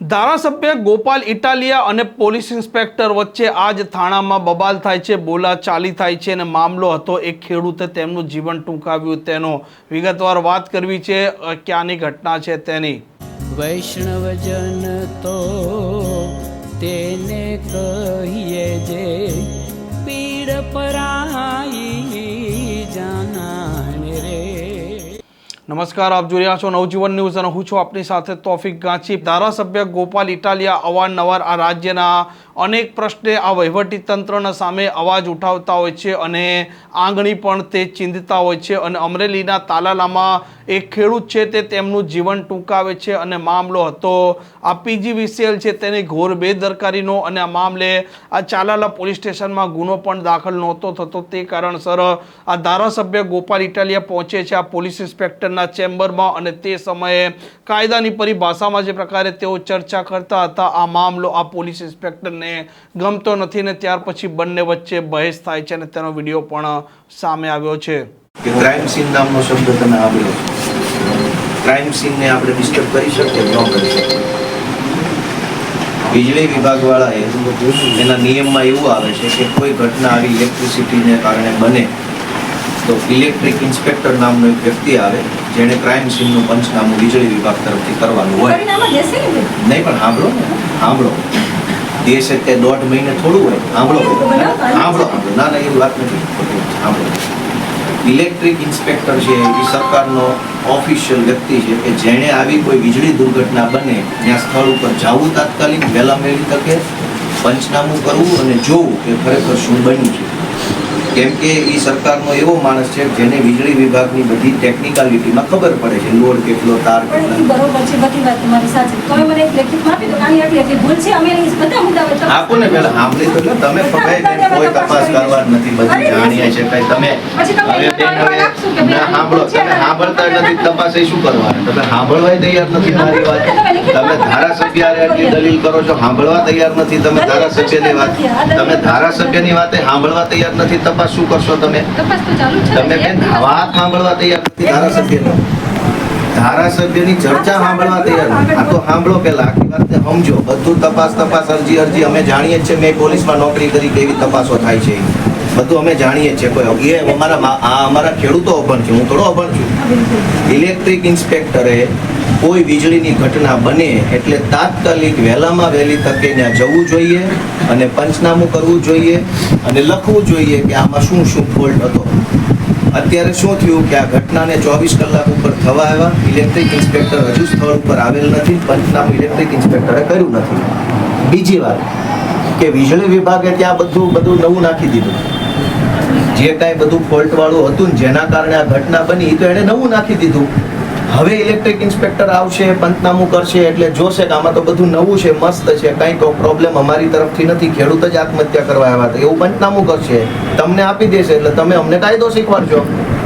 ધારાસભ્ય ગોપાલ ઇટાલિયા અને police inspector વચ્ચે આજ થાણામાં બબાલ થાય છે બોલા ચાલી થાય છે અને મામલો હતો એક ખેડૂતે તેમનું જીવન ટૂંકાવ્યું. તેનો વિગતવાર વાત કરવી છે ક્યાંની ઘટના છે તેની? વૈષ્ણવજન તો તેને કહીએ જે પીડ પરાઈ નમસ્કાર, આપ જોઈ રહ્યા છો નવજીવન ન્યૂઝ અને હું છું આપની સાથે તોફિક ગાંચી. ધારાસભ્ય ગોપાલ ઇટાલિયા અવારનવાર આ રાજ્યના અનેક પ્રશ્ને આ વહીવટી તંત્રના સામે અવાજ ઉઠાવતા હોય છે અને આંગણી પણ તે ચીંધતા હોય છે અને અમરેલીના તાલાલામાં એક ખેડૂત છે તે તેમનું જીવન ટૂંકાવે છે અને મામલો હતો આ પીજીવીસીએલ છે તેની ઘોર બેદરકારીનો અને આ મામલે આ ચાલાલા પોલીસ સ્ટેશનમાં ગુનો પણ દાખલ નહોતો થતો તે કારણસર આ ધારાસભ્ય ગોપાલ ઇટાલિયા પહોંચે છે આ પોલીસ ઇન્સ્પેક્ટરના ચેમ્બરમાં અને તે સમયે કાયદાની પરિભાષામાં જે પ્રકારે તેઓ ચર્ચા કરતા હતા, આ મામલો આ પોલીસ ઇન્સ્પેક્ટરને ગમતો નથી ને ત્યાર પછી બંને વચ્ચે બહેસ થાય છે અને તેનો વીડિયો પણ સામે આવ્યો છે. કે ક્રાઇમ સીન નામનો શબ્દ તમે આવ્યો ક્રાઇમ સીનને આપણે ડિસ્ટર્બ કરી શકીએ ન કરી શકીએ? વીજળી વિભાગવાળાએ એના નિયમમાં એવું આવે છે કે કોઈ ઘટના આવી ઇલેક્ટ્રિસિટીને કારણે બને તો ઇલેક્ટ્રિક ઇન્સ્પેક્ટર નામનો એક વ્યક્તિ આવે જેણે ક્રાઇમ સીનનું પંચનામું વીજળી વિભાગ તરફથી કરવાનું હોય. નહીં પણ સાંભળો ને સાંભળો. દેશે તે દોઢ મહિને થોડું હોય. સાંભળો સાંભળો સાંભળો. ના ના એવી વાત નથી. સાંભળો. ઇલેક્ટ્રિક ઇન્સ્પેક્ટર છે એ સરકારનો ઓફિશિયલ વ્યક્તિ છે કે જેણે આવી કોઈ વીજળી દુર્ઘટના બને ત્યાં સ્થળ ઉપર જવું તાત્કાલિક વહેલા વહેલી તકે પંચનામું કરવું અને જોવું કે ખરેખર શું બન્યું છે. કેમ કે એ સરકારનો એવો માણસ છે જેને વીજળી વિભાગની બધી ટેકનિકાલિટીમાં ખબર પડે છે લોડ કેટલો તાર બરોબર છે બધી વાત તમારી સાચી તમે મને એક લેખિતમાં આપી દો આની આટલી આટલી ભૂલ છે? અમે બધા મુદ્દા આપો ને પહેલા સાંભળી તો તમે પકડાઈ કોઈ તપાસ કરવા નથી બધું જાણીએ છે કઈ તમે હવે બેન હવે ના સાંભળો તમે સાંભળતા નથી તપાસ એ શું કરવાનું? તમે સાંભળવાય તૈયાર નથી મારી વાત. તમે ધારાસભ્ય આટલી દલીલ કરો છો સાંભળવા તૈયાર નથી તમે ધારાસભ્યની વાત તમે ધારાસભ્યની વાતે સાંભળવા તૈયાર નથી તપાસ શું કરશો તમે? તમે બેન વાત સાંભળવા તૈયાર નથી ધારાસભ્યનો. ધારાસભ્યની ચર્ચા સાંભળવા તૈયાર આ તો સાંભળો પેલા આખી વાત સમજો. બધું તપાસ તપાસ અરજી અરજી. અમે જાણીએ છીએ મેં પોલીસમાં નોકરી કરી કેવી તપાસો થાય છે બધું અમે જાણીએ છીએ. કોઈ એ અમારા આ અમારા ખેડૂતો અભણ છે. હું થોડો અભણ છું. ઇલેક્ટ્રિક ઇન્સ્પેક્ટરે કોઈ વીજળીની ઘટના બને એટલે તાત્કાલિક વહેલામાં વહેલી તકે ત્યાં જવું જોઈએ અને પંચનામું કરવું જોઈએ અને લખવું જોઈએ કે આમાં શું શું ફોલ્ટ હતો. અત્યારે શું થયું કે આ ઘટનાને ચોવીસ કલાક ઉપર થવા આવ્યા. ઇલેક્ટ્રિક ઇન્સ્પેક્ટર હજુ સ્થળ ઉપર આવેલ નથી. પંચનામું ઇલેક્ટ્રિક ઇન્સ્પેક્ટરે કર્યું નથી. બીજી વાત કે વીજળી વિભાગે ત્યાં બધું બધું નવું નાખી દીધું. જે કાંઈ બધું ફોલ્ટવાળું હતું ને જેના કારણે આ ઘટના બની તો એણે નવું નાખી દીધું. હવે ઇલેક્ટ્રિક ઇન્સ્પેક્ટર આવશે, પંચનામું કરશે, એટલે જોશે કે આમાં તો બધું નવું છે, મસ્ત છે, કંઈ તો પ્રોબ્લેમ અમારી તરફથી નથી. ખેડૂત જ આત્મહત્યા કરવા આવ્યા હતા. એવું પંચનામું કરશે. તમને આપી દેશે, એટલે તમે અમને કાયદો શીખવાડજો.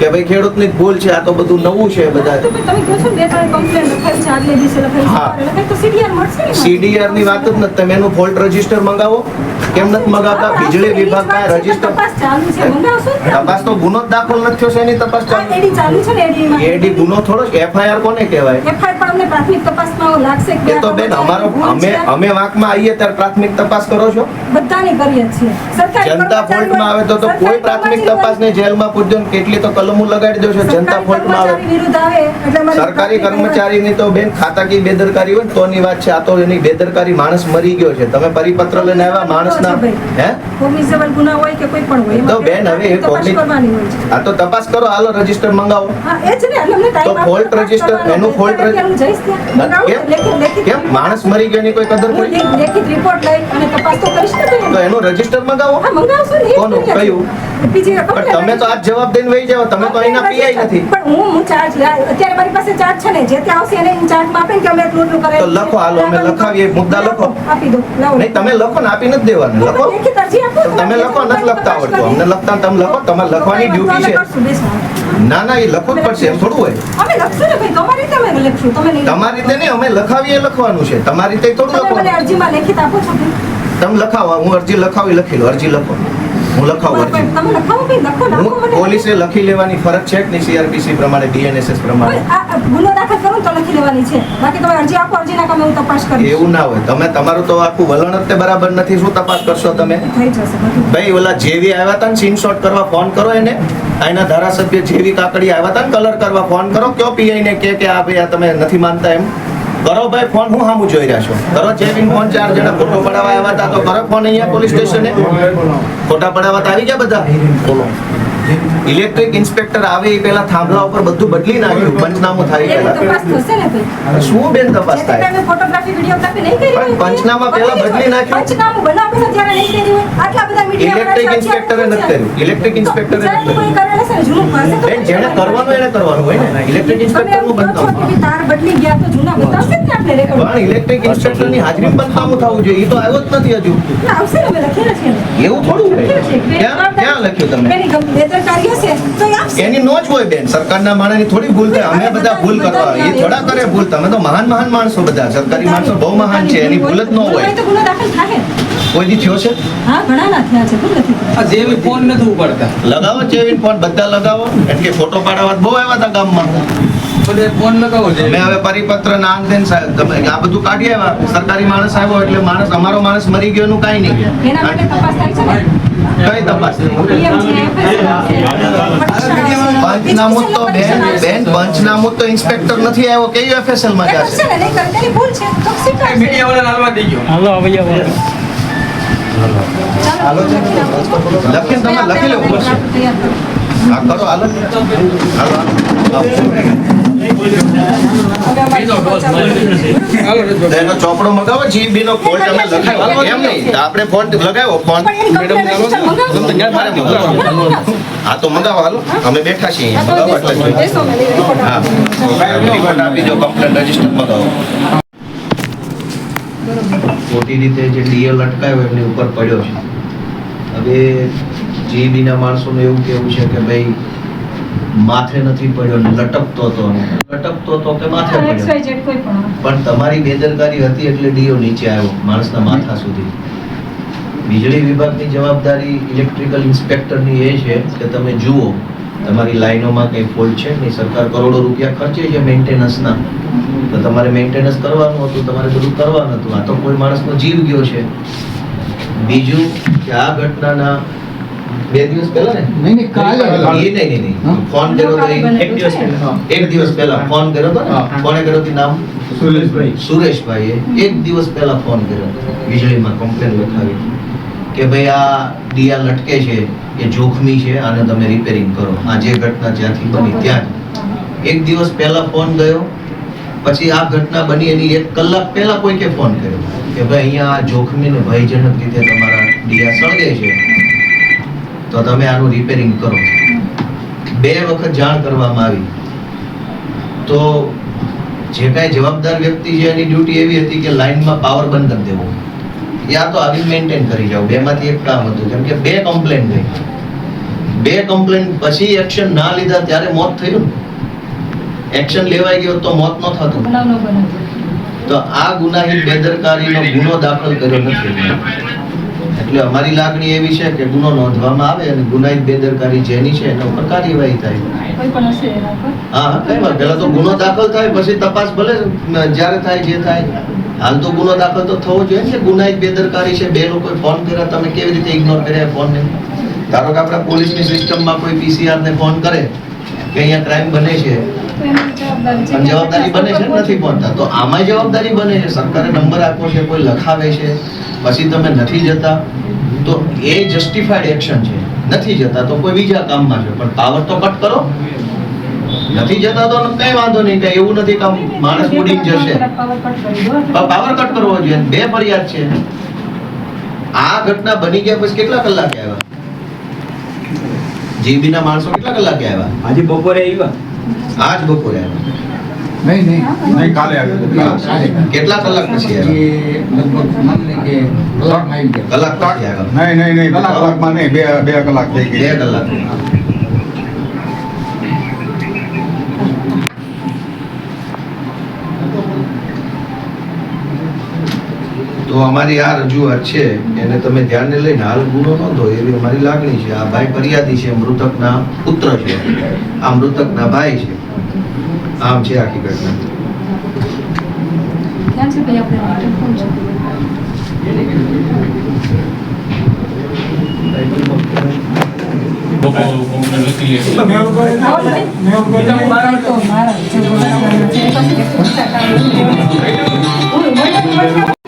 કે ભાઈ ખેડૂતની ભૂલ છે આ તો બધું નવું છે બધા. સીડીઆરની વાત જ નથી. તમે એનું ફોલ્ટ રજિસ્ટર મંગાવો. કેમ નથી મંગાવતા? વીજળી વિભાગ પાસે રજિસ્ટર તપાસ તો ગુનો જ દાખલ નથી થયો છે એની તપાસ ચાલુ. એડી ચાલુ છે. એડી ગુનો થોડો એફઆઈઆર કોને કહેવાય? એ તો બેન અમારો અમે અમે વાંકમાં આવીએ ત્યારે પ્રાથમિક તપાસ કરો છો? બધાની કરીએ છીએ. સરકારી જનતા ફોલ્ટમાં આવે તો કોઈ પ્રાથમિક તપાસ ને જેલમાં પૂરજો કેટલી તો કલમો લગાડી દેશો જનતા ફોલ્ટમાં આવે. સરકારી કર્મચારીની તો બેન ખાતાકી બેદરકારી હોય ને તોની વાત છે આ તો એની બેદરકારી માણસ મરી ગયો છે. તમે પરિપત્ર લઈને આવ્યા માણસના હે? ગુના હોય કે કોઈ પણ હોય તો બેન હવે એ આ તો તપાસ કરો હાલો રજિસ્ટર મંગાવો. હા એ જ ને અમને ટાઈમ તો ફોલ્ટ કરવાનો. એનું. મંગાવું કેમ? માણસ મરી ગયો ની કોઈ કદર કોઈ લેખિત રિપોર્ટ લઈ અને તપાસ તો કરીશ ને તો એનું રજિસ્ટર મંગાવો. હા મંગાવશો ને કોનું? કયું? તમે તો આજ જવાબ દઈને વહી જાઓ તમે તો અહીંના પીઆઈ નથી. પણ હું હું ચાર્જ અત્યારે મારી પાસે ચાર્જ છે ને જે ત્યાં આવશે એને ચાર્જમાં આપીને કે અમે એટલું એટલું કરે તો લખો, હાલો, અમે લખાવીએ, મુદ્દા લખો. આપી દો લાવો નહીં તમે લખો ને આપી નથી દેવાનું લખો. તો તમે લખો નથી લખતા આવડતું. અમને લખતા તમે લખો તમારે લખવાની ડ્યુટી છે. ના ના એ લખવું જ પડશે એમ થોડું હોય. અમે લખશું ને ભાઈ તમારી રીતે અમે લખશું તમે નહીં તમારી રીતે નહીં અમે લખાવીએ લખવાનું છે. તમારી રીતે થોડું તમે અરજીમાં લેખિત આપો છો તમે લખાવો હું અરજી લખાવી લખી લો અરજી લખો. હું લખાવું અરજી પોલીસે લખી લેવાની ફરજ છે કે સીઆરપીસી પ્રમાણે ડીએનએસએસ પ્રમાણે. ગુનો દાખલ કરો તો લખી લેવાની છે. બાકી તમે અરજી આપો અરજીના કામે હું તપાસ કરીશ. એવું ના હોય. તમે તમારું તો આખું વલણ જ તે બરાબર નથી. શું તપાસ કરશો તમે? ભાઈ ઓલા જેવી આવ્યા હતા ને સીન શોટ કરવા ફોન કરો એને. આના ધારાસભ્ય જેવી કાકડી આવ્યા હતા ને કલર કરવા ફોન કરો. કયો પીઆઈ ને કે કે આ ભાઈ આ તમે નથી માનતા એમ? કરો ભાઈ, ફોન હું સામું જોઈ રહ્યા છો? કરો જેવી ફોન ચાર જણા ફોટો પડાવવા આવ્યા હતા, તો કરો ફોન અહીંયા પોલીસ સ્ટેશને? ફોટા પડાવવા આવી ગયા બધા? બોલો ઇલેક્ટ્રિક ઇન્સ્પેક્ટર આવે એ પહેલા થાંભલા ઉપર બધું બદલી નાખ્યું પંચનામું થાય પહેલા. શું બેન તપાસ થાય? પંચનામા પહેલા બદલી નાખ્યું. ઇલેક્ટ્રિક ઇન્સ્પેક્ટરે નથી કર્યું. ઇલેક્ટ્રિક ઇન્સ્પેક્ટરે બેન જેને કરવાનું એને કરવાનું હોય ને. ઇલેક્ટ્રિક ઇન્સ્પેક્ટર એવું નું કહો છો બદનામ કે તાર બદલી ગયા તો જૂના બતાવશે ને આપણે પણ ઇલેક્ટ્રિક ઇન્સ્પેક્ટરની હાજરી પંચનામું થવું જોઈએ. એ તો આવ્યો જ નથી હજુ. એવું થોડું. ક્યાં ક્યાં લખ્યું તમે? બેદરકારી એની નો જ હોય બેન. સરકારના માણસની થોડી ભૂલ થાય. અમે બધા ભૂલ કરવા. એ થોડા કરે ભૂલ. તમે તો મહાન મહાન માણસો બધા. સરકારી માણસો બહુ મહાન છે. એની ભૂલ જ ન હોય. કોઈ દી થયો છે? હા ઘણા ના થયા છે. ભૂલ નથી આ જેવી ફોન નથી ઉપાડતા. લગાવો ફોન. બધા લગાવો. કે ફોટો પાડવા બહુ આવ્યા હતા ગામમાં. ફોન લગાવો છે મેં હવે પરિપત્ર ના અંત સાહેબ તમે આ બધું કાઢી આવ્યા. સરકારી માણસ આવ્યો એટલે માણસ અમારો માણસ મરી ગયો એનું કાંઈ એના માટે નહીં તપાસ થાય છે કઈ તપાસ? પંચનામું તો બેન બેન પંચનામું તો ઇન્સ્પેક્ટર નથી આવ્યો. કે યુએફએસએલમાં જશે? ને, નહીં કરે, ભૂલ છે. તો સ્વીકારશે. મીડિયા વાળા હાલવા દઈ ગયો. ચાલો, લખી નાખો. લખીને તમે લખી લેવું પડશે હા કરો હાલો હાલો. એનો ચોપડો મગાવો જીબી નો ફોલ્ટ અમે લખાવ્યો એમ નહીં આપણે ફોન લગાવ્યો ફોન. પણ એની complaint register મંગાવો. મારે મગાવો. હા તો મગાવો હાલો. અમે બેઠા છીએ હા, અહીંયા. તો મગાવો એટલે બેસો, જોઈએ. બેસો, મેં report હા આપી દો કમ્પ્લેન રજિસ્ટર મગાવો. ખોટી રીતે જે ડીએલ અટકાયો એમની ઉપર પડ્યો છે. હવે જીબીના માણસોનું એવું કેવું છે કે ભાઈ માથે નથી પડ્યો ને લટકતો હતો લટકતો હતો કે માથે પડ્યો. પણ તમારી બેદરકારી હતી એટલે ડીઓ નીચે આવ્યો માણસના માથા સુધી. વીજળી વિભાગની જવાબદારી ઇલેક્ટ્રિકલ ઇન્સ્પેક્ટરની એ છે કે તમે જુઓ તમારી લાઈનોમાં કંઈ ફોલ્ટ છે નહીં? સરકાર કરોડો રૂપિયા ખર્ચે છે મેન્ટેનન્સના તો તમારે મેન્ટેનન્સ કરવાનું હતું તમારે બધું કરવાનું હતું. આ તો કોઈ માણસનો જીવ ગયો છે. બીજું કે આ ઘટનાના બે દિવસ પહેલા ને? નહીં નહીં કાલે. એ નહીં નહીં નહીં ફોન કર્યો તો એક દિવસ પહેલા. એક દિવસ પહેલા ફોન કર્યો તો ને? કોણે કર્યો હતું નામ? સુરેશભાઈ. સુરેશભાઈએ. એક દિવસ પહેલા ફોન કર્યો વીજળીમાં કમ્પ્લેન લખાવી. કે ભાઈ આ ડિયા લટકે છે. એ જોખમી છે. આને તમે રિપેરિંગ કરો. આ જે ઘટના જ્યાંથી બની ત્યાં એક દિવસ પહેલા ફોન ગયો. પછી આ ઘટના બની એની એક કલાક પહેલા કોઈ કે ફોન કર્યો. કે ભાઈ અહીંયા આ જોખમી ને ભયજનક રીતે તમારા ડિયા સળગે છે. તો તમે આનું રિપેરિંગ કરો. બે વખત જાણ કરવામાં આવી. તો જે કાંઈ જવાબદાર વ્યક્તિ છે એની ડ્યુટી એવી હતી કે લાઇનમાં પાવર બંધ કરી દેવો. યા તો આવી મેન્ટેન કરી જાઓ. બેમાંથી એક કામ હતું. કેમ કે બે કમ્પ્લેન ગઈ બે કમ્પ્લેન પછી એક્શન ના લીધા ત્યારે મોત થયું. એક્શન લેવાઈ ગયો તો મોત ન થતું. તો આ ગુનાહિત બેદરકારીનો ગુનો દાખલ કર્યો નથી. એટલે અમારી લાગણી એવી છે કે ગુનો નોંધવામાં આવે અને ગુનાહિત બેદરકારી જેની છે એના ઉપર કાર્યવાહી થાય. હા કઈ વાત. પેલા તો ગુનો દાખલ થાય પછી તપાસ ભલે જ્યારે થાય જે થાય. હાલ તો ગુનો દાખલ તો થવો જોઈએ ને ગુનાહિત બેદરકારી છે. બે લોકોએ ફોન કર્યા તમે કેવી રીતે ઇગ્નોર કર્યા ફોન ને ધારો કે આપણા પોલીસની સિસ્ટમમાં કોઈ પીસીઆર ને ફોન કરે કે અહીંયા ક્રાઇમ બને છે. જવાબદારી બને છે નથી પહોંચતા તો આમાં જવાબદારી બને છે. સરકારે નંબર આપ્યો છે કોઈ લખાવે છે. પછી તમે નથી જતા તો એ જસ્ટિફાઈડ એક્શન છે. નથી જતા તો કોઈ બીજા કામમાં છે. પણ પાવર તો કટ કરો. નથી જતા તો કઈ વાંધો નહીં કઈ એવું નથી કામ. માણસ ઉડી જશે. પાવર કટ કરી દો. પણ પાવર કટ કરવો જોઈએ. બે ફરિયાદ છે. આ ઘટના બની ગયા પછી કેટલા કલાકે આવ્યા? જીબી ના માણસો કેટલા કલાકે આવ્યા? આજે બપોરે આવ્યા. આજ બપોરે આવ્યા. નહીં નહીં. નહીં કાલે આવ્યો કેટલા કલાક પછી લગભગ માની કે કલાકમાં આવી ગયા. કલાક પછી નહીં નહીં નહીં કલાકમાં નહીં બે બે કલાક થઈ બે કલાક. તો તો અમારી આ રજૂઆત છે એને તમે ધ્યાને લઈને હાલ ગુનો નોંધો એવી અમારી લાગણી છે. આ ભાઈ ફરિયાદી છે મૃતકના પુત્ર છે. આ મૃતકના ભાઈ છે. આમ છે આખી ઘટના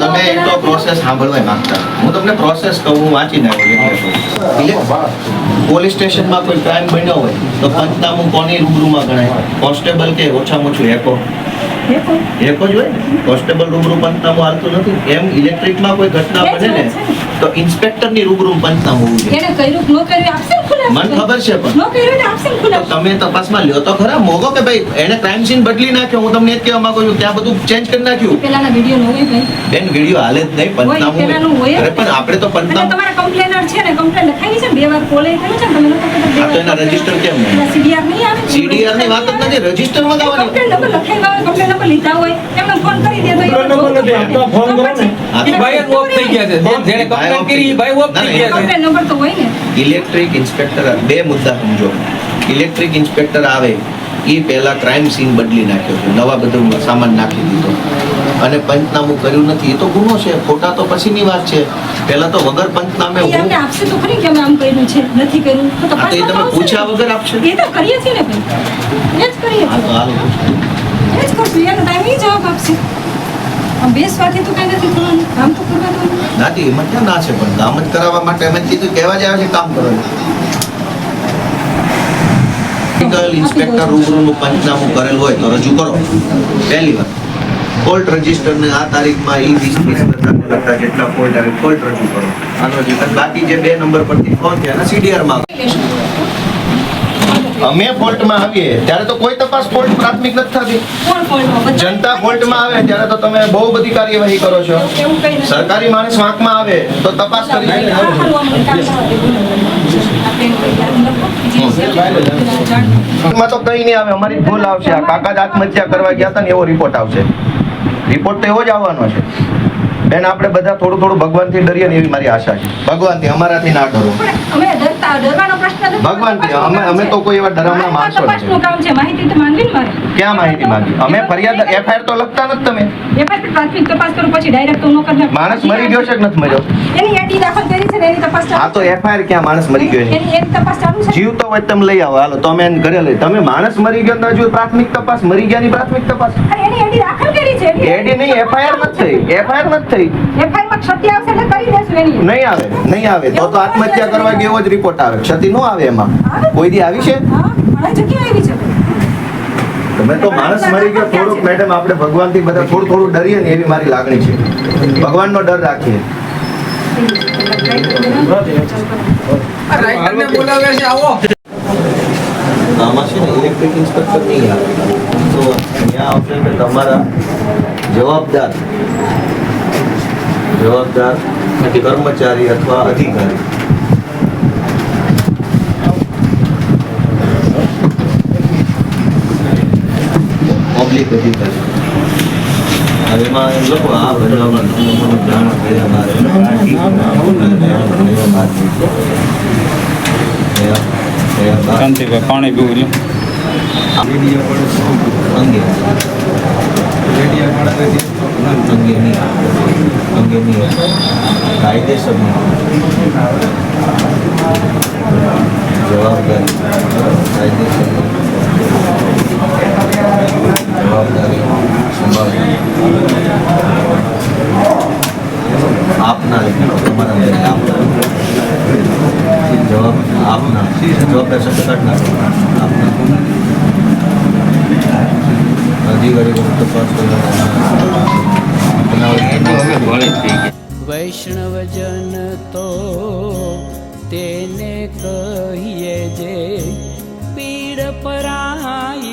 તમે એક તો પ્રોસેસ સાંભળવા માંગતા. હું તમને પ્રોસેસ કહું હું વાંચી. નાખું પોલીસ સ્ટેશનમાં કોઈ ક્રાઇમ બન્યો હોય તો પંચનામું કોની રૂબરૂમાં ગણાય? કોન્સ્ટેબલ કે ઓછામાં ઓછું એકો? એકો. જ હોય ને? કોન્સ્ટેબલ રૂબરૂ પંચનામું હાલતું નથી. એમ ઇલેક્ટ્રિકમાં કોઈ ઘટના બને ને તો ઇન્સ્પેક્ટરની રૂબરૂ પંચનામું હોવું જોઈએ. કર્યું કર્યું મને ખબર છે પણ. કર્યું તમે તપાસમાં લ્યો તો ખરા મોગો કે ભાઈ એને ક્રાઇમ સીન બદલી નાખ્યો હું તમને એ જ કહેવા માંગુ છું ત્યાં બધું ચેન્જ કરી નાખ્યું. પેલાના વીડિયો નો હોય ભાઈ. બેન વીડિયો હાલે જ નહીં પંચનામું હોય. અરે પણ આપણે તો પંચનામું તમારા કમ્પ્લેનર છે ને કમ્પ્લેન લખાઈ છે ને બે વાર કોલે થયું છે તમે લોકો તો એના વાર કેમ નહીં? સીડીઆર નહીં આવે સીડીઆરની વાત જ નથી રજીસ્ટરમાં ગાવાની કમ્પ્લેન નંબર લખાઈ ગયો કમ્પ્લેન નંબર લીધા હોય એમને ફોન કરી દે તો ફોન કરો ને. હા, ઈ ભાઈ. ઓફ થઈ ગયા છે. જેણે કમ્પ્લેન કરી ભાઈ ઓફ થઈ ગયા છે. નંબર તો હોય ને. ઇલેક્ટ્રિક ઇન્સ્પેક્ટર બે મુદ્દા સમજો. ઇલેક્ટ્રિક ઇન્સ્પેક્ટર આવે એ પહેલા ક્રાઇમ સીન બદલી નાખ્યો છે. નવા બધું સામાન નાખી દીધો. અને પંચનામું કર્યું નથી. એ તો ગુનો છે. ખોટા તો પછીની વાત છે. પહેલા તો વગર પંચનામે હું અમને આપશે તો ખરી કે અમે આમ કર્યું છે? નથી કર્યું? તો એ તમે પૂછ્યા વગર આપશે. એ તો કરીએ છીએ ને ભાઈ. એ જ કરીએ છીએ. એ જ કરશું. એનો ટાઈમ એ જવાબ આપશે. બેસવાથી તો કાંઈ નથી થવાનું. કામ તો કરવાનું નાથી એમાં ક્યાં ના છે પણ? કામ જ કરાવવા માટે અમે કીધું કહેવા જ આવે છે કામ કરવાનું ઇન્સ્પેક્ટર રૂબરૂનું પંચનામું કરેલ હોય તો રજૂ કરો. પહેલી વાત ફોલ્ટ રજિસ્ટરને આ તારીખમાં ઈ વીસ વીસ લગતા જેટલા ફોલ્ટ આવે ફોલ્ટ રજૂ કરો. બાકી જે બે નંબર પરથી ફોન છે એના સીડીઆરમાં અમે ફોલ્ટમાં આવીએ. ત્યારે તો કોઈ તપાસ ફોલ્ટ પ્રાથમિક નથી થતી. જનતા ફોલ્ટમાં આવે ત્યારે તો તમે બહુ બધી કાર્યવાહી કરો છો. સરકારી માણસ વાંકમાં આવે તો તપાસ કરી તો કઈ નહીં આવે અમારી ભૂલ આવશે. આ કાકા જ આત્મહત્યા કરવા ગયા હતા ને એવો રિપોર્ટ આવશે. રિપોર્ટ તો એવો જ આવવાનો છે. બેન આપણે બધા થોડું થોડું ભગવાનથી ડરીએ ને એવી મારી આશા છે. ભગવાનથી અમારાથી ના ડરો. ડરવાનો પ્રશ્ન નથી. અમે અમે તો કોઈ એવા ડરામણા માણસો નથી. કામ છે? માહિતી તો માંગવી ને મારે. ક્યાં માહિતી માંગી? અમે ફરિયાદ એફઆઈઆર તો લખતા નથી તમે. એફઆઈઆર પ્રાથમિક તપાસ કરું પછી ડાયરેક્ટ તો ન કરી માણસ મરી ગયો છે કે નથી મર્યો? એની યાદી દાખલ કરી છે એની તપાસ હા તો એફઆઈઆર ક્યાં માણસ મરી ગયો છે. એની તપાસ ચાલુ છે? જીવતો હોય તો તમે લઈ આવો. હાલો તો અમે એને ઘરે લઈ. તમે માણસ મરી ગયો તો હજુ પ્રાથમિક તપાસ? મરી ગયાની પ્રાથમિક તપાસ? એની યાદી દાખલ કરી છે એડી નહીં એફઆઈઆર નથી થઈ. એફઆઈઆર નથી. થઈ. એફઆઈઆરમાં ક્ષતિ આવશે એટલે કરી દેશું એની. નહીં આવે. નહીં આવે. તો તો આત્મહત્યા કરવા ગયો જ રિપોર્ટ આવે. ક્ષતિ ન આવે એમાં. કોઈ દી આવી છે? હા ઘણી આવી છે. તમે તો માણસ મરી ગયો. થોડુંક મેડમ આપણે ભગવાનથી બધા થોડું થોડું ડરીએ ને એવી મારી લાગણી છે. ભગવાનનો ડર રાખીએ. છે આવો. આમાં છે ને ઇલેક્ટ્રિક ઇન્સ્પેક્ટર નહીં આવે. તો અહીંયા આવશે કે તમારા જવાબદાર. જવાબદાર કર્મચારી અથવા અધિકારી. પબ્લિક અધિકારી. હવે એમાં એમ લખો આ શાંતિભાઈ પાણી પીવું અંગે અંગે નહીં. અંગે નહીં કાયદેસર જવાબદારી. કાયદેસર જવાબદારી સંભાળવી. આપના તમારા લેખે આપના જવાબ આપના. જવાબદાર શબ્દ કાઢના આપના. અધિકારીઓ તપાસ કરવા વૈષ્ણવજન તો તેને કહીએ જે પીડ પરાઈ